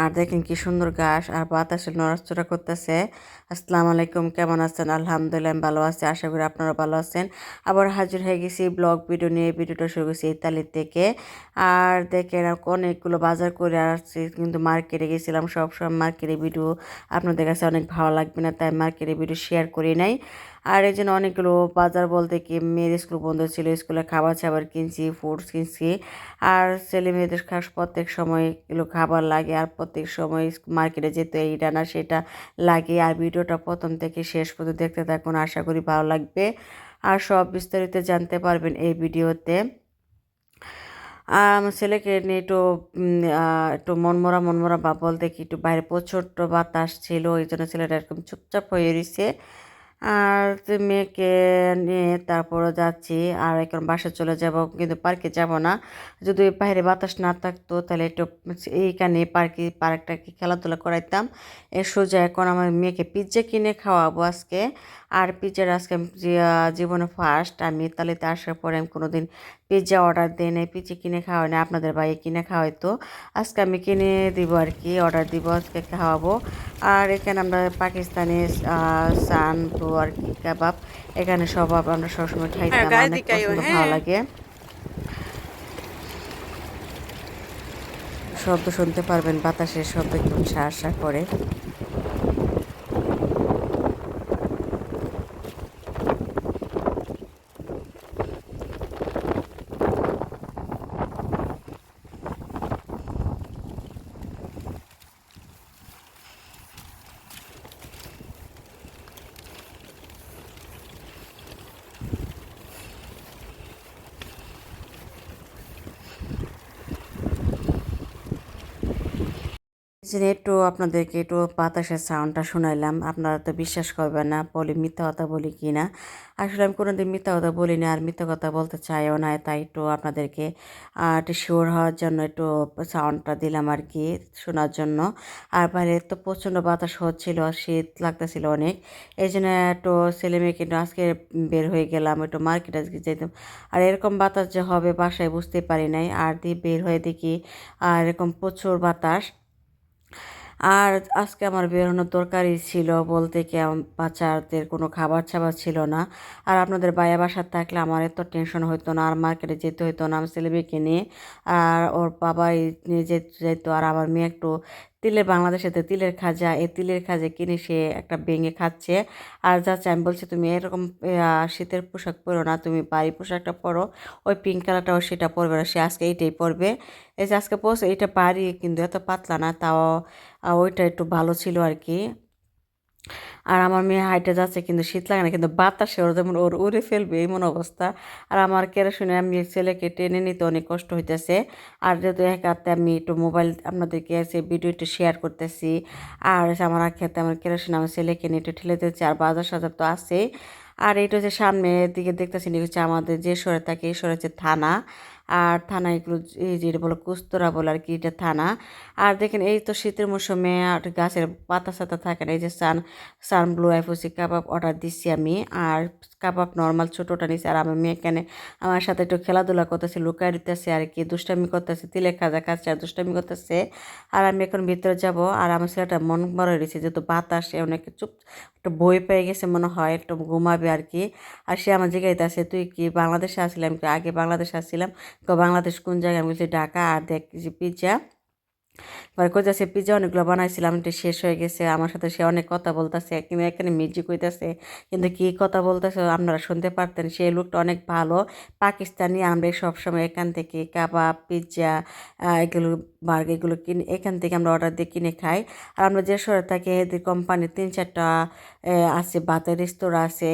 আর দেখেন কি সুন্দর ঘাস আর বাতাসে নড়াচড়া করতেছে। আসসালামু আলাইকুম, কেমন আছেন? আলহামদুলিল্লাহ ভালো আছি, আশা করি আপনারা ভালো আছেন। আবার হাজির হয়ে গেছি ব্লগ ভিডিও নিয়ে, ভিডিওটা শুরু করছি ইতালি থেকে। আর দেখেন অনেকগুলো বাজার করে আসছি, কিন্তু মার্কেটে গেছিলাম সব সবসময় মার্কেটে ভিডিও আপনাদের কাছে অনেক ভালো লাগবে না, তাই মার্কেটে ভিডিও শেয়ার করি নাই। আর এই জন্য অনেকগুলো বাজার বলতে কি, মেয়ের স্কুল বন্ধ ছিল, স্কুলে খাবার ছাবার কিনছি ফুডস কিনছি। আর ছেলে মেয়েদের খাস প্রত্যেক সময় এগুলো খাবার লাগে আর প্রত্যেক সময় মার্কেটে যেতে এইটা না সেটা লাগে। আর ভিডিওটা প্রথম থেকে শেষ পর্যন্ত দেখতে থাকুন, আশা করি ভালো লাগবে। আর সব বিস্তারিত জানতে পারবেন এই ভিডিওতে। আমার ছেলেকে নিয়ে একটু একটু মনমরা মনমরা বা বলতে কি, একটু বাইরে প্রচণ্ড বাতাস ছিল, ওই জন্য ছেলেটা এরকম চুপচাপ হয়ে রয়েছে আর মেয়েকে নিয়ে তারপরে যাচ্ছি। আর এখন বাসে চলে যাব, কিন্তু পার্কে যাব না। যদি বাইরে বাতাস না থাকতো, তাহলে একটু এইখানে পার্কে, পার্কটাকে খেলাধুলা করাইতাম। এ সোজা এখন আমার মেয়েকে পিজ্জা কিনে খাওয়াবো আজকে। আর পিজ্জার আজকে জীবনে ফার্স্ট আমি ইতালিতে আসার পরে আমি কোনো দিন পিৎজা অর্ডার দিই নাই পিৎজা কিনে খাওয়াই না আপনাদের বাইরে কিনে খাওয়াই তো। আজকে আমি কিনে দিব আর কি অর্ডার দিব আজকে খাওয়াবো। আর এখানে আমরা পাকিস্তানি সান তো আর কি কাবাব এখানে সব আমরা সবসময় খাইতাম হ্যাঁ, ভালো লাগে। শব্দ শুনতে পারবেন বাতাসের শব্দ একটু সা করে। যে একটু আপনাদেরকে একটু বাতাসের সাউন্ডটা শোনাইলাম। আপনারা তো বিশ্বাস করবেন না, বলি মিথ্যা কথা বলি কি না। আসলে আমি কোনোদিন মিথ্যা কথা বলি না, আর মিথ্যা কথা বলতে চাইও না, তাই একটু আপনাদেরকে একটু শিওর হওয়ার জন্য একটু সাউন্ডটা দিলাম আর কি, শোনার জন্য। আর বাইরে তো প্রচণ্ড বাতাস হচ্ছিল, শীত লাগতেছিল অনেক। এই জন্য একটু ছেলে মেয়েকে একটু আজকে বের হয়ে গেলাম, একটু মার্কেটে আজকে যেতাম। আর এরকম বাতাস যে হবে, বাসায় বুঝতে পারি নাই। আর দিয়ে বের হয়ে দেখি আর এরকম প্রচুর বাতাস। আর আজকে আমার বেরোনোর দরকারই ছিল বলতে কি বাচ্চাদের কোনো খাবার ছাবার ছিল না। আর আপনাদের বায়া বাসার থাকলে আমার এত টেনশন হতো না, আর মার্কেটে যেতে হতো না, আমি ছেলেমেয়েকে নিয়ে। আর ওর বাবাই নিয়ে যেত, আর আমার মেয়ে একটু তিলের বাংলাদেশেতে তিলের খাজা, এই তিলের খাজা কিনে সে একটা ভেঙে খাচ্ছে। আর যাচ্ছে আমি বলছি, তুমি এরকম শীতের পোশাক পরো না, তুমি বাড়ি পোশাকটা পরো, ওই পিঙ্ক কালারটাও সেটা পরবে না, সে আজকে এইটাই পরবে। এই যে আজকে পরছে এইটা বাড়ি কিন্তু এত পাতলা না, তাও ওইটা একটু ভালো ছিল আর কি। আর আমার মেয়ে হাইটে যাচ্ছে, কিন্তু শীত লাগে না, কিন্তু বাতাসে ওর যেমন ওর উড়ে ফেলবে এমন অবস্থা। আর আমার কেরোসিনে আমি ছেলেকে টেনে নিতে অনেক কষ্ট হইতেছে। আর যেহেতু এক হাতে আমি একটু মোবাইল আপনাদেরকে এসে ভিডিও একটু শেয়ার করতেছি, আর আমার খেতে আমার কেরোসিন আমার ছেলেকে নিয়ে একটু ঠেলে দিচ্ছি আর বাজার সাজার তো আছে আর এটা হচ্ছে সামনের দিকে দেখতেছি হচ্ছে আমাদের যে সরে থাকে, এই সরে হচ্ছে থানা। আর থানা এগুলো এই যে বলো কুস্তরা বলে আর কি, এটা থানা। আর দেখেন এই তো শীতের মৌসুমে আর গাছের পাতা সাতা থাকে না, এই যে সান সান ব্লু আইফুসি কাবাব অর্ডার দিচ্ছি আমি। আর কাবাব নর্মাল ছোটোটা নিচ্ছি আর আমার মেয়ে এখানে আমার সাথে একটু খেলাধুলা করতেছে লুকাই দিতেছে আর কি, দুষ্টামি করতেছে, তিলে খাজা খাচ্ছে আর দুষ্টামি করতেছে। আর আমি এখন ভিতরে যাব আর আমার ছেলেটা মন বড় রয়েছে যেহেতু বাতাস অনেক চুপ একটু বই পেয়ে গেছে মনে হয়, একটু ঘুমাবে আর কি আর সে আমার জিগাইতে তুই কি বাংলাদেশে আসলাম কি আগে বাংলাদেশে আসছিলাম। বাংলাদেশ কোন জায়গায়? আমি বলছি, ঢাকা, আর দেখ পিৎজা এবার কইতাছে পিজা অনেকগুলো বানাইছিলাম, এটা শেষ হয়ে গেছে। আমার সাথে সে অনেক কথা বলতেছে কিন্তু এখানে মিউজিক হইতেছে কিন্তু কি কথা বলতেছে আপনারা শুনতে পারতেন? সেই লোকটা অনেক ভালো, পাকিস্তানি, আমরা সবসময় এখান থেকে কাবাব পিৎজা এগুলো বার্গ এগুলো কিনে, এখান থেকে আমরা অর্ডার দিয়ে কিনে খাই। আর আমরা যে শহরে থাকি, এদের কোম্পানির তিন চারটা আছে বাতের রেস্তোরাঁ আছে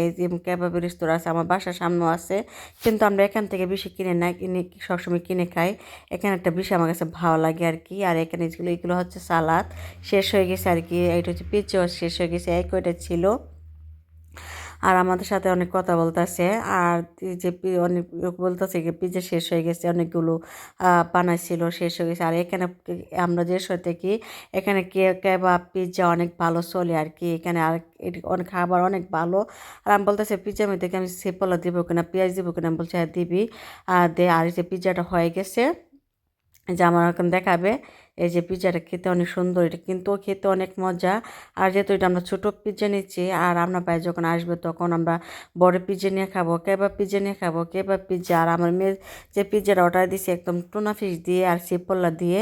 কেবাবের রেস্তোরাঁ আছে, আমার বাসার সামনেও আছে। কিন্তু আমরা এখান থেকে বেশি কিনে না, কিনে সবসময় কিনে খাই। এখানে একটা বেশি আমার কাছে ভালো লাগে আর কি, আর এখানে যেগুলো এগুলো হচ্ছে সালাদ। শেষ হয়ে গেছে আর কি, এইটা হচ্ছে পিচও শেষ হয়ে গেছে এক কয়টা ছিল। আর আমাদের সাথে অনেক কথা বলতেছে, আর যে অনেক বলতেছে যে পিজা শেষ হয়ে গেছে, অনেকগুলো বানাইছিল, শেষ হয়ে গেছে। আর এখানে আমরা যে সাথে কি এখানে কে, কেবাব পিৎজা অনেক ভালো চলে আর কি। এখানে আর অনেক খাবার অনেক ভালো। আর আমি বলতেছি পিজ্জার মধ্যে কি আমি সেপলা দিব কিনা, পেঁয়াজ দিব কিনা? বলছে হ্যাঁ দিবি। আর দে, আর যে পিৎজাটা হয়ে গেছে, যে আমার এখন দেখাবে। এই যে পিৎজাটা খেতে অনেক সুন্দর, এটা কিন্তু খেতে অনেক মজা। আর যেহেতু এটা আমরা ছোটো পিৎজা নিচ্ছি, আর আমরা ভাই যখন আসবে তখন আমরা বড় পিৎজা নিয়ে খাব কেবাব পিৎজা নিয়ে খাব কেবাব পিৎজা আর আমার মেয়ে যে পিৎজাটা অর্ডার দিয়েছি একদম টুনা ফিশ দিয়ে আর শিবপল্লা দিয়ে,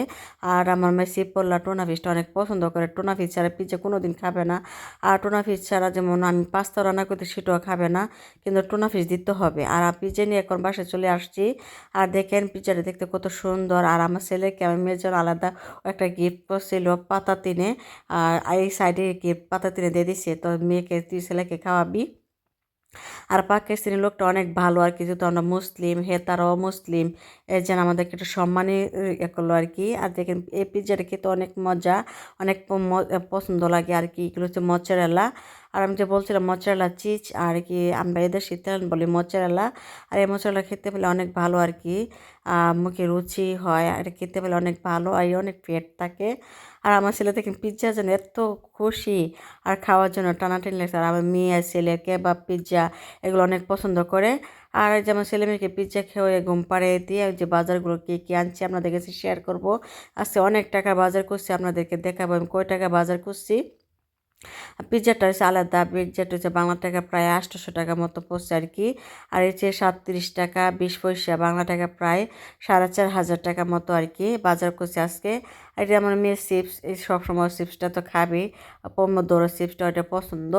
আর আমার মেয়ে শিবপল্লা টুনা ফিশটা অনেক পছন্দ করে। টুনা ফিশ ছাড়া পিৎজা কোনো দিন খাবে না। আর টুনা ফিশ ছাড়া যেমন আমি পাস্তা রান্না করতে সেটাও খাবে না, কিন্তু টুনা ফিশ দিতে হবে। আর পিৎজা নিয়ে এখন বাসায় চলে আসছি, আর দেখেন পিৎজাটা দেখতে কত সুন্দর। আর আমার ছেলেকে, আমার মেয়ের জন্য আলাদা একটা গিফট করছিল পাতা তিনে আর এই সাইডে গিফট পাতা তিনে দিয়ে দিছে। তো মেয়েকে তুই ছেলেকে খাওয়াবি। আর পাকিস্তানি লোকটা অনেক ভালো আর কি, যেহেতু আমরা মুসলিম, হে তারাও মুসলিম, এর যেন আমাদেরকে একটা সম্মানই, এ করল আর কি। আর দেখেন, এই পিৎজাটা খেতে অনেক মজা, অনেক পছন্দ লাগে আর কি। এগুলো হচ্ছে মচারেলা আর আমি যে বলছিলাম মচারেলা চিজ আর কি আমরা এদের শীতকালীন বলি মচারেলা আর এই মচারেলা খেতে পেলে অনেক ভালো আর কি মুখে রুচি হয়, আর খেতে পেলে অনেক ভালো আর অনেক পেট থাকে। আর আমার ছেলে দেখেন পিৎজা যেন এত খুশি আর খাওয়ার জন্য টানাটানি লাগছে। আর আমার মেয়ে, ছেলে, কেবাব, পিৎজা এগুলো অনেক পছন্দ করে। আর যেমন ছেলে মেয়েকে পিৎজা খেয়ে ঘুম পাড়ে দিয়ে যে বাজারগুলো কী কী আনছি আপনাদের কাছে শেয়ার করব। আজকে অনেক টাকা বাজার করছি, আপনাদেরকে দেখাবো আমি কয় টাকা বাজার করছি। পিৎজাটা হচ্ছে আলাদা পিৎজাটা হচ্ছে বাংলা টাকা প্রায় আটশোশো টাকা মতো পড়ছে আর কি। আর যে সাতত্রিশ টাকা, বিশ পয়সা, বাংলা টাকা প্রায় সাড়ে চার হাজার টাকা মতো আর কি বাজার করছে আজকে। আর এটা আমার মেয়ের চিপস, এই সবসময় চিপসটা তো খাবেই পমোদোরো চিপসটা ওটা পছন্দ।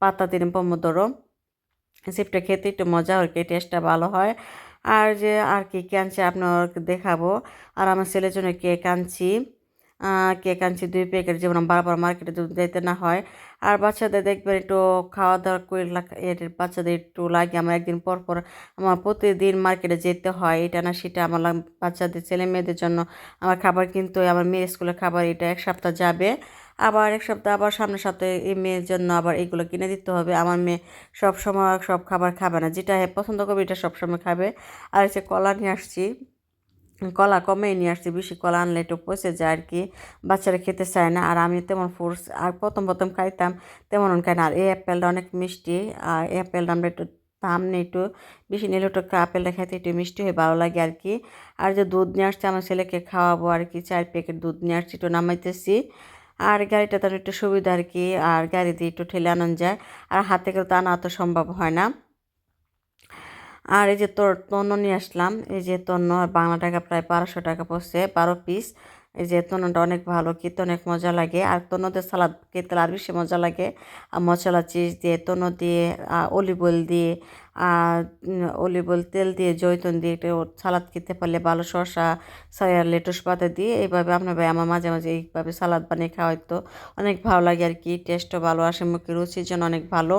পাতা দিন পমোদোরো চিপসটা খেতে একটু মজা আর কি, টেস্টটা ভালো হয়। আর যে আর কি কে আনছি আপনার দেখাবো। আর আমার ছেলের জন্য কেক আনছি। কেক আনছি, দুই প্যাকেট, যেমন বারবার মার্কেটে যেতে না হয়। আর বাচ্চাদের দেখবেন একটু খাওয়া দাওয়া করে এর বাচ্চাদের একটু লাগে। আমার একদিন পর পর আমার প্রতিদিন মার্কেটে যেতে হয়, এটা না সেটা আমার বাচ্চাদের, ছেলে মেয়েদের জন্য। আমার খাবার কিন্তু, আমার মেয়ের স্কুলের খাবার এটা এক সপ্তাহ যাবে। আবার এক সপ্তাহ, আবার সামনের সপ্তাহে এই মেয়ের জন্য আবার এগুলো কিনে দিতে হবে। আমার মেয়ে সব সময় সব খাবার খাবে না। যেটা পছন্দ করবে, এটা সবসময় খাবে। আর হচ্ছে কলা নিয়ে আসছি কলা কমেই নিয়ে আসছি, বেশি কলা আনলে একটু পচে যায় আর কি বাচ্চারা খেতে চায় না, আর আমি তেমন ফ্রুটস আর প্রথম প্রথম খাইতাম তেমন খাই না। আর এই অ্যাপেলটা অনেক মিষ্টি, আর এই অ্যাপেলটা আমরা একটু দাম নেই একটু বেশি নিলে একটু আপেলটা খাইতে একটু মিষ্টি হয়ে ভালো লাগে আর কি আর যে দুধ নিয়ে আসছে, আমার ছেলেকে খাওয়াবো আর কি চার প্যাকেট দুধ নিয়ে আসছি, একটু নামাইতেছি। আর গাড়িটা তার একটু সুবিধা আর কি আর গাড়ি দিয়ে একটু ঠেলে আনান যায়। আর হাতে করে তো আনা অত সম্ভব হয় না। আর এই যে তোর তন্ন নিয়ে আসলাম, এই যে তন্ন বাংলা টাকা প্রায় বারোশো টাকা পড়ছে, বারো পিস এই যে তন্নটা অনেক ভালো, খেতে অনেক মজা লাগে। আর তন্নদের সালাদ খেতে আর বেশি মজা লাগে। আর মশলা চিজ দিয়ে, তন্ন দিয়ে অলিভ অয়েল দিয়ে অলিভ অয়েল তেল দিয়ে জৈতন দিয়ে একটু সালাদ খেতে পারলে ভালো শসা লেটুস পাতা দিয়ে এইভাবে আপনার ভাই আমার মাঝে মাঝে এইভাবে সালাদ বানিয়ে খাওয়াইতো। অনেক ভালো লাগে আর কি টেস্টও ভালো, আসে মুখে, রুচির জন্য অনেক ভালো।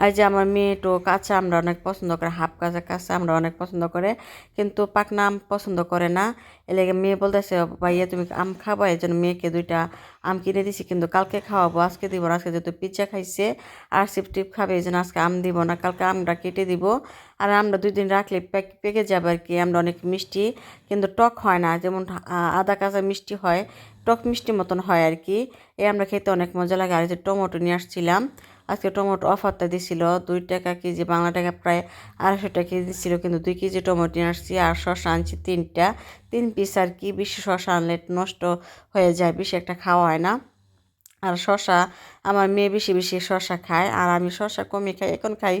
আর যে আমার মেয়ে তো কাঁচা, আমরা অনেক পছন্দ করে, হাফ কাঁচা কাঁচা আমরা অনেক পছন্দ করে, কিন্তু পাকনা আম পছন্দ করে না। এলাকা মেয়ে বলতেছে ভাইয়া, তুমি আম খাব? এই জন্য মেয়েকে দুইটা আম কিনে দিছি, কিন্তু কালকে খাওয়াবো, আজকে দিব আজকে যেহেতু পিজ্জা খাইছে, আর সিপ টিপ খাবে, এই জন্য আজকে আম দিব না, কালকে আমটা কেটে দিব। আর আমরা দুই দিন রাখলে প্যাক, পেকে যাবে আর কি আমরা অনেক মিষ্টি, কিন্তু টক হয় না, যেমন আদা কাঁচা মিষ্টি হয়, টক মিষ্টি মতন হয় আর কি। এই আমরা খেতে অনেক মজা লাগে, আর যে টমেটো নিয়ে আসছিলাম আজকে টমেটো অফারটা দিছিল, দুই টাকা কেজি, বাংলা টাকা প্রায় আড়াইশো টাকা কেজি দিচ্ছিল কিন্তু দুই কেজি টমেটো নিয়ে আসছি আর শশা আনছি তিনটা। তিন পিস আর কি, বেশি শশা আনলে নষ্ট হয়ে যায়, বেশি একটা খাওয়া হয় না। আর শশা আমার মেয়ে বেশি বেশি শশা খায়, আর আমি শশা কমই খাই, এখন খাই,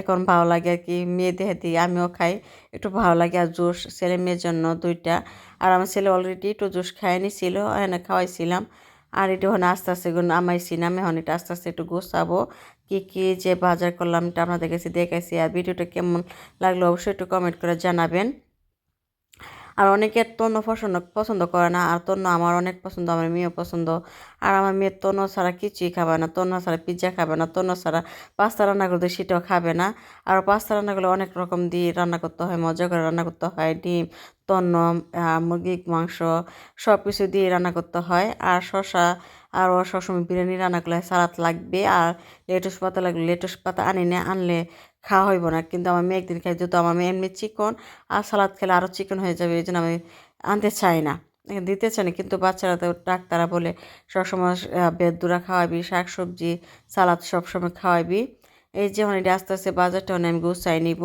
এখন ভালো লাগে আর কি, মেয়ে দেহে দিই আমিও খাই, একটু ভালো লাগে, আর জুস, ছেলে মেয়ের জন্য দুইটা। আর আমার ছেলে অলরেডি একটু জুস খায়, নিছিল, এনে খাওয়াইছিলাম। আর এটা হন আস্তে আস্তে নামাইছি, নামে হন এটা আস্তে আস্তে একটু গোছাবো। কী কী যে বাজার করলাম এটা আপনাদের কাছে দেখাইছি। আর ভিডিওটা কেমন লাগল অবশ্যই একটু কমেন্ট করে জানাবেন। আর অনেকে তন্ন পছন্দ পছন্দ করে না। আর তন্ন আমার অনেক পছন্দ, আমার মেয়েও পছন্দ। আর আমার মেয়ের তন্ন ছাড়া কিছুই খাবে না। তন্ন ছাড়া পিৎজা খাবে না। তন্ন ছাড়া পাস্তা রান্না করতে সেটাও খাবে না। আর পাস্তা রান্না করলে অনেক রকম দিয়ে রান্না করতে হয়, মজা করে রান্না করতে হয়, ডিম তন্ন মুরগির মাংস সব কিছু দিয়ে রান্না করতে হয়। আর শশা আর ও সবসময় বিরিয়ানি রান্না করলে সালাদ লাগবে। আর লেটুস পাতা লাগলে লেটুস পাতা আনি না, আনলে খাওয়া হইব না। কিন্তু আমার মেয়ে একদিন খাই যেহেতু আমার মেয়ে এমনি চিকন, আর সালাদ খেলে আরও চিকন হয়ে যাবে এই জন্য আমি আনতে চাই না। দিতে চাই না, কিন্তু বাচ্চারা তো ডাক্তাররা বলে সবসময় বেদুরা খাওয়াবি শাক সবজি সালাদ সবসময় খাওয়াবি। এই যে মানে আস্তে আস্তে বাজারটা আমি গুছাই নিব।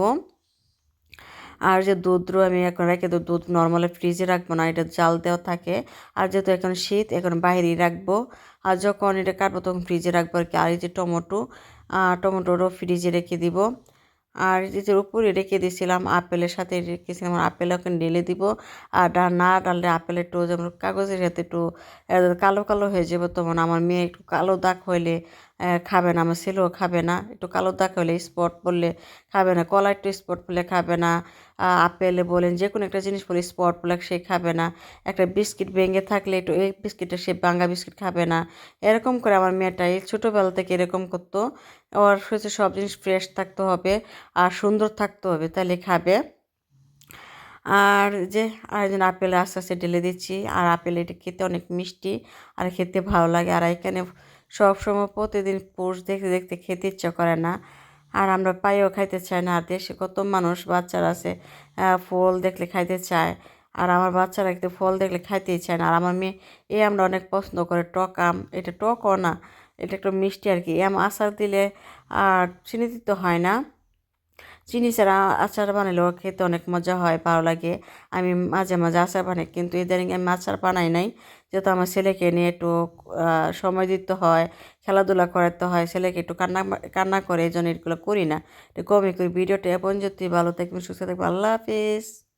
আর যে দুধ আমি এখন রেখে দেবো, দুধ নর্মালি ফ্রিজে রাখব না, এটা জাল দেওয়া থাকে। আর যেহেতু এখন শীত, এখন বাইরেই রাখব। আর যখন এটা কাটবো, তখন ফ্রিজে রাখব আর কি আর এই যে টমেটো টমেটোরও ফ্রিজে রেখে দিব। আর যে উপরে রেখে দিয়েছিলাম আপেলের সাথে রেখেছিলাম আপেল ওখানে ঢেলে দিব। আর ডা, না ডাললে আপেলের একটু যেমন কাগজের সাথে একটু কালো কালো হয়ে যাবে তখন আমার মেয়ে একটু কালো দাগ হইলে খাবে না, আমার ছেলেও খাবে না। একটু কালো দাগ হলে স্পট পড়লে খাবে না, কলা একটু স্পট পড়লে খাবে না। আপেলে বলেন যে কোনো একটা জিনিস পড়লে স্পট পড়লে সে খাবে না। একটা বিস্কিট ভেঙে থাকলে একটু এই বিস্কিটটা সে ভাঙা বিস্কিট খাবে না। এরকম করে আমার মেয়েটা এই ছোটোবেলা থেকে এরকম করতো। ওর হচ্ছে সব জিনিস ফ্রেশ থাকতে হবে আর সুন্দর থাকতে হবে, তাহলে খাবে। আর যে আরেকজন আপেল আস্তে আস্তে ঢেলে দিচ্ছি, আর আপেল এটা খেতে অনেক মিষ্টি, আর খেতে ভালো লাগে। আর এখানে সব সময় প্রতিদিন পোস্ট দেখতে দেখতে খেতে ইচ্ছা করে না। আর আমরা পায়েও খাইতে চাই না। আর দেশে কত মানুষ বাচ্চারা আছে ফল দেখলে খাইতে চায়। আর আমার বাচ্চারা একটু ফল দেখলে খাইতেই চায় না। আর আমার মেয়ে, এ আমরা অনেক পছন্দ করে টক আম। এটা টকও না, এটা একটু মিষ্টি আর কি। আম আচার দিলে আর চিনি দিতে হয় না। চিনি ছাড়া আচার বানাইলেও খেতে অনেক মজা হয়, ভালো লাগে। আমি মাঝে মাঝে আচার বানাই, কিন্তু ইদানিং আমি আচার বানাই নাই। যেহেতু আমার ছেলেকে নিয়ে একটু সময় দিতে হয়, খেলাধুলা করাতে হয়, ছেলেকে একটু কান্না কান্না করে, এই জন্য এগুলো করি না। একটু কমই করি। ভিডিওটা এখন যদি ভালো থাকবেন, সুস্থ থাকবেন, আল্লাহ হাফিজ।